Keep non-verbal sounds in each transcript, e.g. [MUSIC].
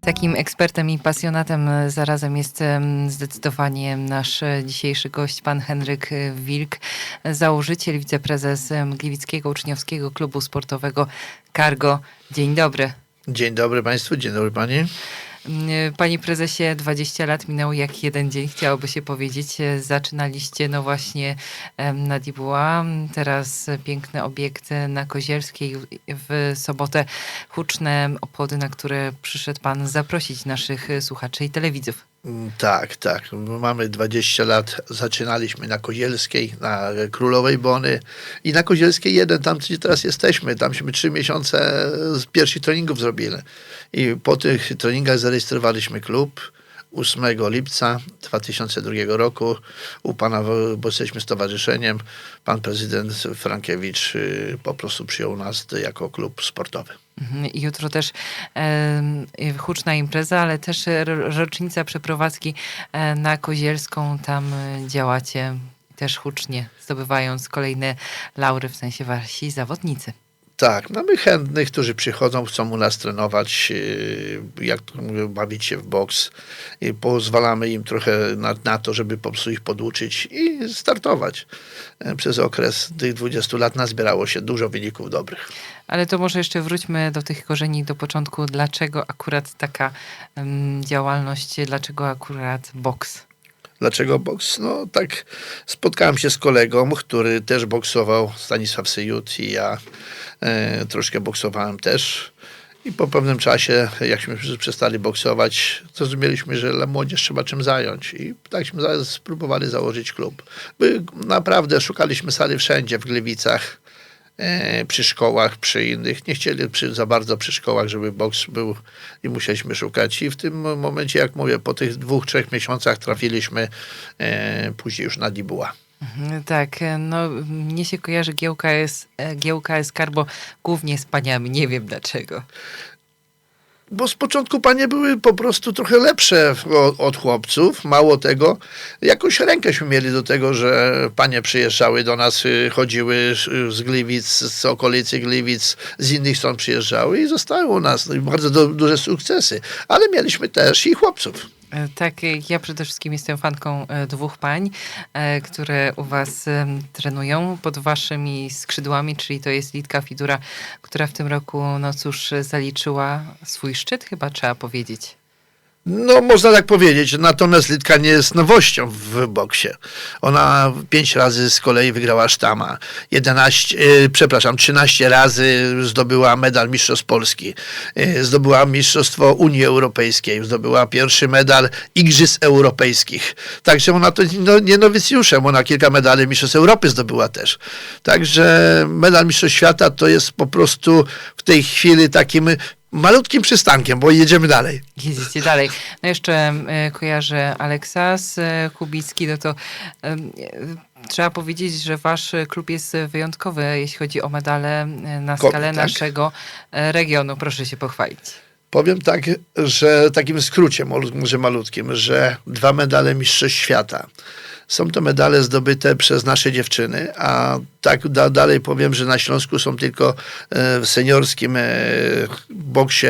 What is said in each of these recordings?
Takim ekspertem i pasjonatem e, zarazem jest em, zdecydowanie nasz e, dzisiejszy gość, pan Henryk e, Wilk, e, założyciel, wiceprezes e, Gliwickiego Uczniowskiego Klubu Sportowego Cargo. Dzień dobry. Dzień dobry Państwu, dzień dobry Pani. Mm, Panie prezesie, 20 lat minęło jak jeden dzień, chciałoby się powiedzieć. Zaczynaliście no właśnie na Dibuła, teraz e, piękny obiekt e, na Kozielskiej. W sobotę huczne obchody, na które przyszedł pan zaprosić naszych słuchaczy i telewidzów. Tak, tak. Mamy 20 lat. Zaczynaliśmy na Kozielskiej, na Królowej Bony i na Kozielskiej jeden, tam gdzie teraz jesteśmy. Tamśmy trzy miesiące z pierwszych treningów zrobili. I po tych treningach zarejestrowaliśmy klub 8 lipca 2002 roku u pana, bo jesteśmy stowarzyszeniem, pan prezydent Frankiewicz y, po prostu przyjął nas jako klub sportowy. Mhm, Jutro też em, huczna impreza, ale też ro- rocznica przeprowadzki e, na Kozielską. Tam e, działacie też hucznie, zdobywając kolejne laury, w sensie wasi zawodnicy. Tak, mamy chętnych, którzy przychodzą, chcą u nas trenować, yy, jak to mówię, bawić się w boks. Pozwalamy im trochę na, na to, żeby po prostu ich poduczyć i startować. E, Przez okres tych 20 lat nazbierało się dużo wyników dobrych. Ale to może jeszcze wróćmy do tych korzeni, do początku. Dlaczego akurat taka em, działalność, dlaczego akurat boks? Dlaczego boks? No tak, spotkałem się z kolegą, który też boksował, Stanisław Syjut i ja e, troszkę boksowałem też. I po pewnym czasie, jakśmy przestali boksować, zrozumieliśmy, że dla młodzież trzeba czym zająć. I takśmy spróbowali założyć klub. My naprawdę szukaliśmy sali wszędzie, w Gliwicach, przy szkołach, przy innych. Nie chcieli przy, za bardzo przy szkołach, żeby boks był i musieliśmy szukać. I w tym momencie, jak mówię, po tych dwóch, trzech miesiącach trafiliśmy e, później już na Dibuła. Mhm, Tak, e, no mnie się kojarzy GłKS, e, GłKS Carbo głównie z paniami, nie wiem dlaczego. Bo z początku panie były po prostu trochę lepsze od, chłopców. Mało tego, jakąś rękęśmy mieli do tego, że panie przyjeżdżały do nas, y, chodziły z Gliwic, z okolicy Gliwic, z innych stron przyjeżdżały i zostały u nas. No bardzo du- duże sukcesy. Ale mieliśmy też i chłopców. E, Tak, e, ja przede wszystkim jestem fanką e, dwóch pań, które u was trenują pod waszymi skrzydłami, czyli to jest Litka Fidura, która w tym roku, no cóż, zaliczyła swój szczyt, chyba trzeba powiedzieć. No, można tak powiedzieć. Natomiast Litka nie jest nowością w boksie. Ona pięć razy z kolei wygrała sztama. 11, e, przepraszam, 13 razy zdobyła medal Mistrzostw Polski. E, zdobyła Mistrzostwo Unii Europejskiej. Zdobyła pierwszy medal Igrzysk Europejskich. Także ona to no, nie nowicjuszem. Ona kilka medali Mistrzostw Europy zdobyła też. Także medal Mistrzostw Świata to jest po prostu w tej chwili takim malutkim przystankiem, bo jedziemy dalej. Jedziecie dalej. No jeszcze e, kojarzę Aleksas e, Kubicki, no to e, trzeba powiedzieć, że wasz klub jest wyjątkowy, jeśli chodzi o medale na Ko- skalę tak. naszego regionu. Proszę się pochwalić. Powiem tak, że takim skrócie, może malutkim, że dwa medale Mistrzostw Świata. Są to medale zdobyte przez nasze dziewczyny, a tak da, dalej powiem, że na Śląsku są tylko e, w seniorskim e, boksie,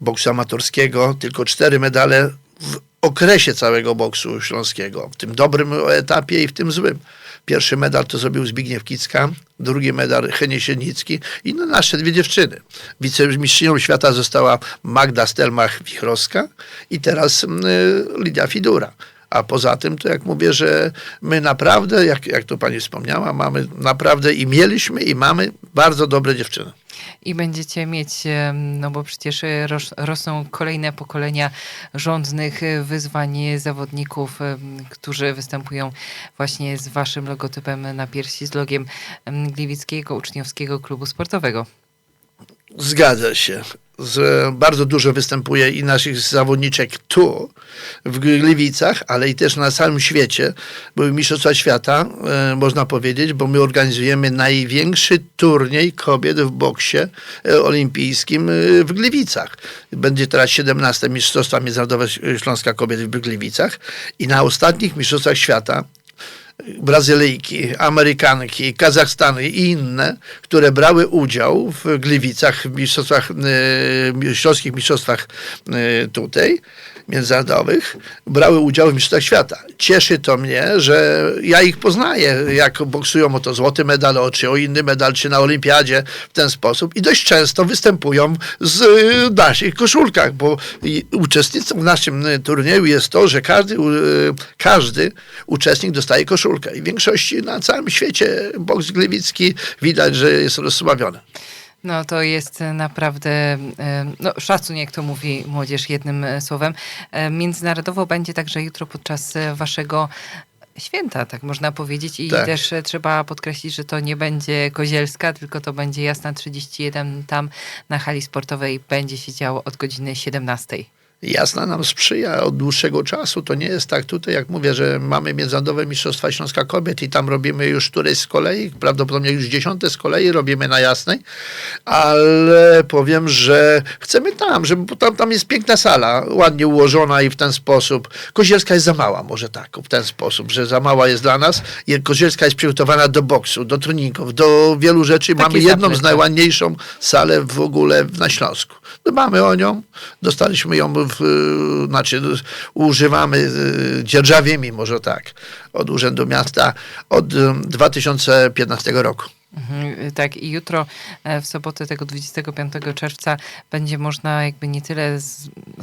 boksu amatorskiego, tylko cztery medale w okresie całego boksu śląskiego, w tym dobrym etapie i w tym złym. Pierwszy medal to zrobił Zbigniew Kicka, drugi medal Henie Sienicki i no nasze dwie dziewczyny. Wicemistrzynią świata została Magda Stelmach-Wichrowska i teraz y, Lidia Fidura. A poza tym, to jak mówię, że my naprawdę, jak, jak to pani wspomniała, mamy naprawdę i mieliśmy i mamy bardzo dobre dziewczyny. I będziecie mieć, no bo przecież e, ros, rosną kolejne pokolenia rządnych e, wyzwań zawodników, którzy występują właśnie z waszym logotypem na piersi, z logiem em, Gliwickiego Uczniowskiego Klubu Sportowego. Zgadza się. Z, bardzo dużo występuje i naszych zawodniczek tu, w Gliwicach, ale i też na całym świecie. Były Mistrzostwa Świata, e, można powiedzieć, bo my organizujemy największy turniej kobiet w boksie e, olimpijskim e, w Gliwicach. Będzie teraz 17 Mistrzostwa Międzynarodowe Śląska Kobiet w Gliwicach i na ostatnich Mistrzostwach Świata Brazylijki, Amerykanki, Kazachstany i inne, które brały udział w Gliwicach, w mistrzostwach, e, śląskich mistrzostwach e, tutaj, międzynarodowych, brały udział w mistrzostwach świata. Cieszy to mnie, że ja ich poznaję, jak boksują o to złoty medal, czy o inny medal, czy na olimpiadzie w ten sposób i dość często występują z e, naszych koszulkach, bo uczestnictwem w naszym e, turnieju jest to, że każdy, e, każdy uczestnik dostaje koszulkę i w większości na całym świecie boks gliwicki widać, że jest rozsławiony. No to jest naprawdę no, szacun, jak to mówi młodzież jednym e, słowem. Międzynarodowo będzie także jutro podczas e, waszego święta, tak można powiedzieć. I Tak. też e, trzeba podkreślić, że to nie będzie Kozielska, tylko to będzie Jasna 31 tam na hali sportowej będzie się działo od godziny 17. Jasna nam sprzyja od dłuższego czasu. To nie jest tak tutaj, jak mówię, że mamy Międzynarodowe Mistrzostwa Śląska Kobiet i tam robimy już któreś z kolei, prawdopodobnie już dziesiąte z kolei robimy na Jasnej, ale powiem, że chcemy tam, żeby, tam, tam jest piękna sala, ładnie ułożona i w ten sposób. Kozielska jest za mała, może tak, w ten sposób, że za mała jest dla nas. Kozielska jest przygotowana do boksu, do treningów, do wielu rzeczy. Takie mamy jedną z najładniejszą salę w ogóle na Śląsku. Dbamy o nią, dostaliśmy ją, y, znaczy używamy y, dzierżawimy, może tak, od Urzędu Miasta od y, 2015 roku. Mhm, Tak, i jutro e, w sobotę tego 25 czerwca będzie można jakby nie tyle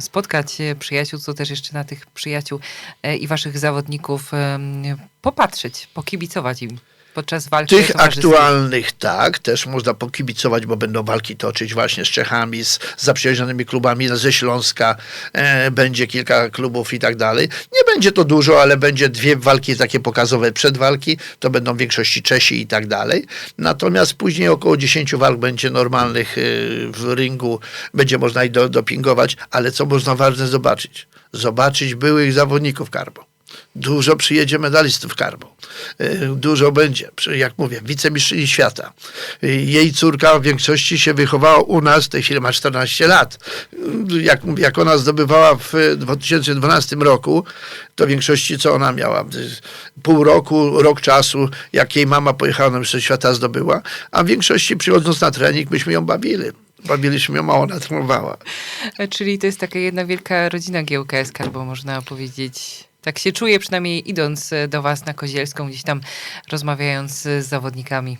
spotkać e, przyjaciół, co też jeszcze na tych przyjaciół e, i waszych zawodników popatrzeć, pokibicować im podczas walki Tych aktualnych tak, też można pokibicować, bo będą walki toczyć właśnie z Czechami, z zaprzyjaźnionymi klubami ze Śląska, e, będzie kilka klubów i tak dalej. Nie będzie to dużo, ale będzie dwie walki takie pokazowe przed walki, to będą w większości Czesi i tak dalej. Natomiast później około 10 walk będzie normalnych e, w ringu, będzie można i do, dopingować, ale co można ważne zobaczyć? Zobaczyć byłych zawodników karbo. Dużo przyjedzie medalistów karbo. Y, Dużo będzie. Jak mówię, wicemistrzyni świata. Y, Jej córka w większości się wychowała u nas, w tej chwili ma 14 lat. Y, Jak, jak ona zdobywała w 2012 roku, to w większości co ona miała? Pół roku, rok czasu, jak jej mama pojechała na mistrzostwa świata, zdobyła, a w większości przychodząc na trening, myśmy ją bawili. Bawiliśmy ją, a ona trenowała. E, Czyli to jest taka jedna wielka rodzina GUKS Karbo, można powiedzieć. Tak się czuję przynajmniej idąc e, do was na Kozielską, gdzieś tam rozmawiając z zawodnikami.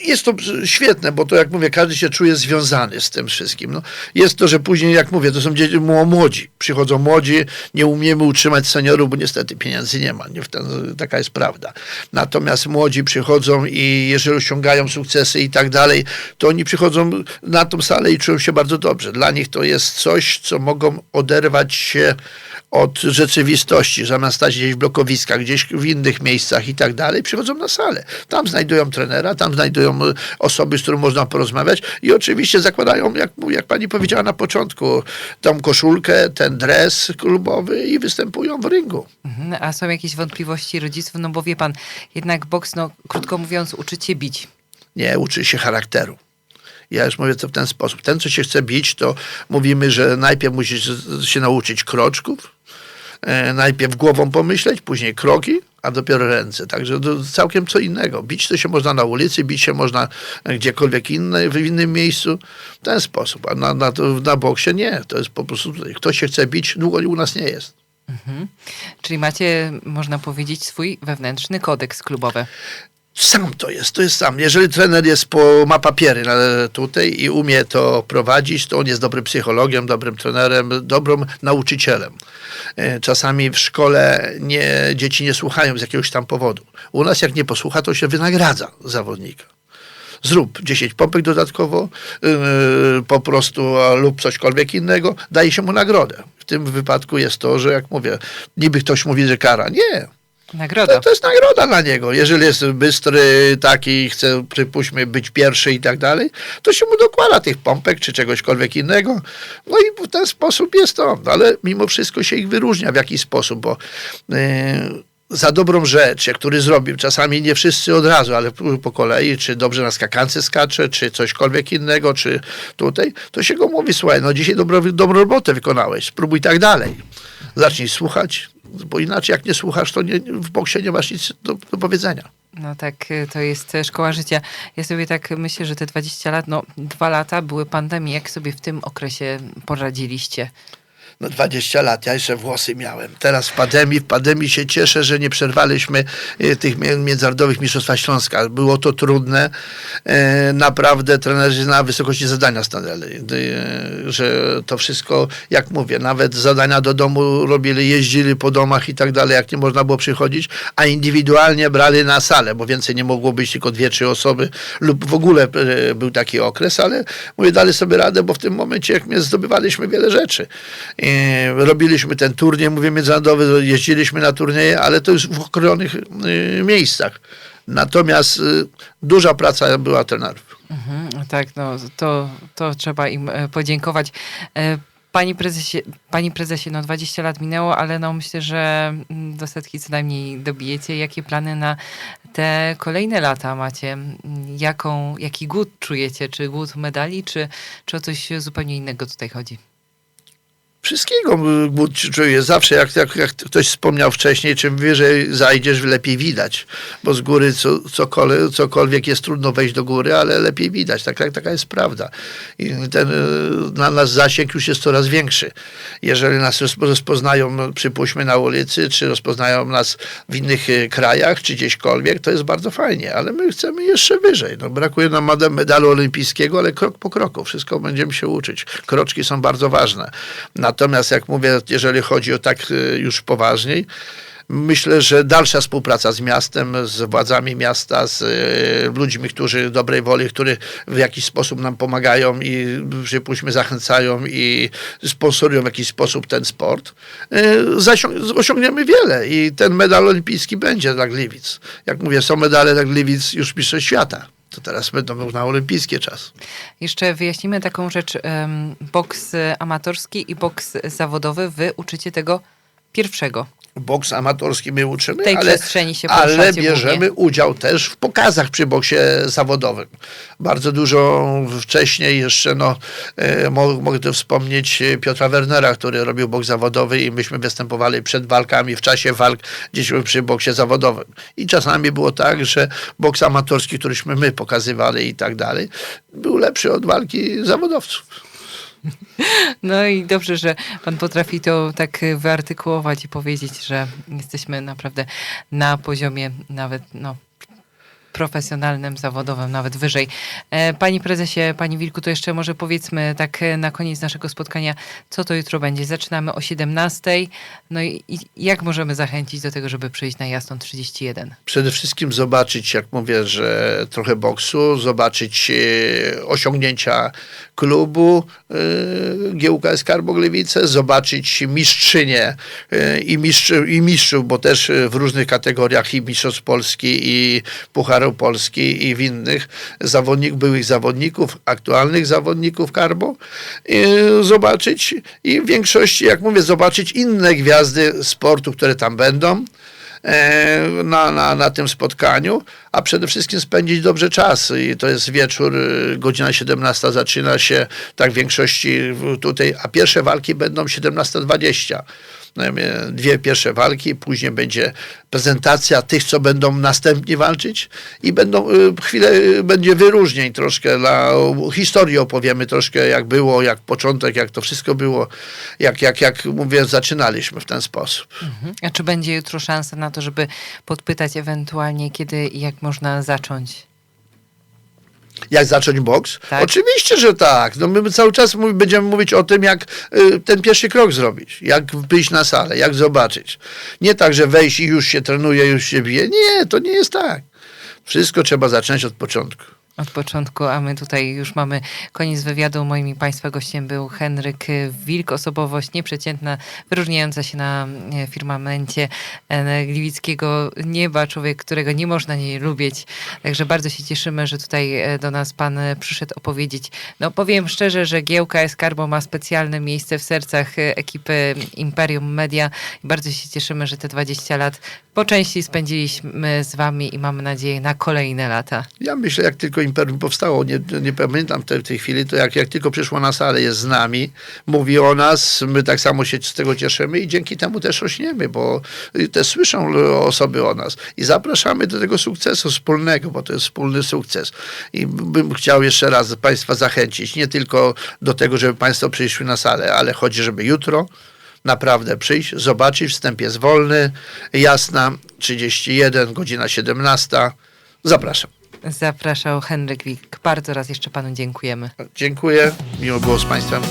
jest to świetne, bo to jak mówię, każdy się czuje związany z tym wszystkim. No, jest to, że później, jak mówię, to są dzieci mło- młodzi. Przychodzą młodzi, nie umiemy utrzymać seniorów, bo niestety pieniędzy nie ma. Nie taka jest prawda. Natomiast młodzi przychodzą i jeżeli osiągają sukcesy i tak dalej, to oni przychodzą na tą salę i czują się bardzo dobrze. Dla nich to jest coś, co mogą oderwać się od rzeczywistości, zamiast stać gdzieś w blokowiskach, gdzieś w innych miejscach i tak dalej, przychodzą na salę. Tam znajdują trenera, tam znajdują e, osoby, z którą można porozmawiać i oczywiście zakładają, jak, jak pani powiedziała na początku, tą koszulkę, ten dres klubowy i występują w ringu. Mhm, A są jakieś wątpliwości rodziców? No bo wie pan, jednak boks, no krótko mówiąc, uczycie bić. Nie, uczy się charakteru. Ja już mówię to w ten sposób. Ten, co się chce bić, to mówimy, że najpierw musi z- się nauczyć kroczków, najpierw głową pomyśleć, później kroki, a dopiero ręce. Także to całkiem co innego. Bić to się można na ulicy, bić się można e, gdziekolwiek inne, w innym miejscu. W ten sposób. A na, na, na boksie nie. To jest po prostu. Ktoś się chce bić, długo u nas nie jest. Mhm. Czyli macie, można powiedzieć, swój wewnętrzny kodeks klubowy. Sam to jest, to jest sam. Jeżeli trener jest po, ma papiery tutaj i umie to prowadzić, to on jest dobrym psychologiem, dobrym trenerem, dobrym nauczycielem. E, Czasami w szkole nie, dzieci nie słuchają z jakiegoś tam powodu. U nas jak nie posłucha, to się wynagradza zawodnika. Zrób 10 pompek dodatkowo, yy, po prostu lub cośkolwiek innego, daje się mu nagrodę. W tym wypadku jest to, że jak mówię, niby ktoś mówi, że kara. Nie. Nagroda. To, to jest nagroda dla niego. Jeżeli jest bystry, taki, chce, przypuśćmy, być pierwszy i tak dalej, to się mu dokłada tych pompek czy czegośkolwiek innego. No i w ten sposób jest to. Ale mimo wszystko się ich wyróżnia w jakiś sposób, bo yy, za dobrą rzecz, który zrobił, czasami nie wszyscy od razu, ale po- kolei, czy dobrze na skakance skacze, czy cośkolwiek innego, czy tutaj, to się go mówi, słuchaj, no dzisiaj dobro, dobrą robotę wykonałeś, spróbuj tak dalej. Zacznij słuchać, bo inaczej jak nie słuchasz, to nie, w boksie nie masz nic do, do powiedzenia. No tak, y, to jest e, szkoła życia. Ja sobie tak myślę, że te 20 lat, no dwa lata były pandemii. Jak sobie w tym okresie poradziliście? No 20 lat, ja jeszcze włosy miałem. Teraz w pandemii, w pandemii się cieszę, że nie przerwaliśmy e, tych międzynarodowych mistrzostwa Śląska. Było to trudne. E, naprawdę trenerzy na wysokości zadania stanęli. E, że to wszystko, jak mówię, nawet zadania do domu robili, jeździli po domach i tak dalej, jak nie można było przychodzić, a indywidualnie brali na salę, bo więcej nie mogło być tylko dwie, trzy osoby lub w ogóle e, był taki okres, ale mówię, dali sobie radę, bo w tym momencie jak my zdobywaliśmy wiele rzeczy. E, robiliśmy ten turniej, mówię, międzynarodowy, jeździliśmy na turnieje, ale to już w okrojonych e, miejscach. Natomiast e, duża praca była trenerów. Mhm, tak, no to, to trzeba im e, podziękować. E, Pani prezesie, pani prezesie, no 20 lat minęło, ale no myślę, że mm, do setki co najmniej dobijecie. Jakie plany na te kolejne lata macie? Mm, Jaką, jaki głód czujecie? Czy głód medali, czy, czy o coś zupełnie innego tutaj chodzi? Wszystkiego głód czuję. Zawsze, jak, jak, jak ktoś wspomniał wcześniej, czym wyżej zajdziesz, lepiej widać. Bo z góry co, cokolwiek, cokolwiek jest trudno wejść do góry, ale lepiej widać. Tak, tak, taka jest prawda. I ten y, na nas zasięg już jest coraz większy. Jeżeli nas rozpo- rozpoznają, przypuśćmy, na ulicy, czy rozpoznają nas w innych y, krajach, czy gdzieśkolwiek, to jest bardzo fajnie. Ale my chcemy jeszcze wyżej. No, brakuje nam meda- medalu olimpijskiego, ale krok po kroku. Wszystko będziemy się uczyć. Kroczki są bardzo ważne. Natomiast jak mówię, jeżeli chodzi o tak y, już poważniej, myślę, że dalsza współpraca z miastem, z władzami miasta, z y, ludźmi, którzy dobrej woli, którzy w jakiś sposób nam pomagają i przypuśćmy zachęcają i sponsorują w jakiś sposób ten sport, y, osiągniemy wiele i ten medal olimpijski będzie dla Gliwic. Jak mówię, są medale dla Gliwic już mistrzostw świata. To teraz będą na olimpijskie czas. Jeszcze wyjaśnimy taką rzecz. Boks amatorski i boks zawodowy. Wy uczycie tego pierwszego. Boks amatorski my uczymy, ale, ale bierzemy głównie. udział też w pokazach przy boksie zawodowym. Bardzo dużo wcześniej jeszcze, no, e, mo- mogę tu wspomnieć Piotra Wernera, który robił boks zawodowy i myśmy występowali przed walkami, w czasie walk gdzieś przy boksie zawodowym. I czasami było tak, że boks amatorski, któryśmy my pokazywali i tak dalej, był lepszy od walki zawodowców. [LAUGHS] No i dobrze, że pan potrafi to tak wyartykułować i powiedzieć, że jesteśmy naprawdę na poziomie nawet no, profesjonalnym, zawodowym, nawet wyżej. E, Panie prezesie, pani Wilku, to jeszcze może powiedzmy tak e, na koniec naszego spotkania, co to jutro będzie. Zaczynamy o 17. No i, jak możemy zachęcić do tego, żeby przyjść na Jasną 31? przede wszystkim zobaczyć, jak mówię, że trochę boksu, zobaczyć e, osiągnięcia klubu e, GUKS Karbogliwice, zobaczyć mistrzynię i, mistrzy, i mistrzów, bo też w różnych kategoriach i mistrzostw Polski i Pucharu Polski i w innych zawodników, byłych zawodników, aktualnych zawodników Karbo, e, zobaczyć i w większości, jak mówię, zobaczyć inne gwiazdy sportu, które tam będą e, na, na, na tym spotkaniu, a przede wszystkim spędzić dobrze czas. I to jest wieczór, y, godzina 17 zaczyna się, tak w większości tutaj, a pierwsze walki będą 17.20. Dwie pierwsze walki, później będzie prezentacja tych, co będą następni walczyć i będą y, chwilę y, będzie wyróżnień troszkę dla historii opowiemy troszkę jak było, jak początek, jak to wszystko było, jak, jak, jak mówię, zaczynaliśmy w ten sposób. Mhm. A czy będzie jutro szansa na to, żeby podpytać ewentualnie, kiedy i jak można zacząć? Jak zacząć boks? Tak. Oczywiście, że tak. No my cały czas mów, będziemy mówić o tym, jak y, ten pierwszy krok zrobić. Jak wyjść na salę, jak zobaczyć. Nie tak, że wejść i już się trenuje, już się bije. Nie, to nie jest tak. Wszystko trzeba zacząć od początku. Od początku, a my tutaj już mamy koniec wywiadu. Moim Państwa gościem był Henryk Wilk, osobowość nieprzeciętna, wyróżniająca się na e, firmamencie e, gliwickiego nieba, człowiek, którego nie można nie lubić. Także bardzo się cieszymy, że tutaj e, do nas Pan przyszedł opowiedzieć. No powiem szczerze, że Giełka Eskarbo ma specjalne miejsce w sercach ekipy Imperium Media bardzo się cieszymy, że te 20 lat po części spędziliśmy z Wami i mamy nadzieję na kolejne lata. Ja myślę, jak tylko Imperium powstało, nie, nie pamiętam tej, tej chwili, to jak, jak tylko przyszło na salę, jest z nami, mówi o nas, my tak samo się z tego cieszymy i dzięki temu też rośniemy, bo też słyszą osoby o nas i zapraszamy do tego sukcesu wspólnego, bo to jest wspólny sukces. I bym chciał jeszcze raz Państwa zachęcić, nie tylko do tego, żeby Państwo przyszli na salę, ale chodzi, żeby jutro naprawdę przyjść, zobaczyć, wstęp jest wolny, jasna, 31, godzina 17. Zapraszam. Zapraszał Henryk Wilk. Bardzo raz jeszcze Panu dziękujemy. Dziękuję, miło było z Państwem.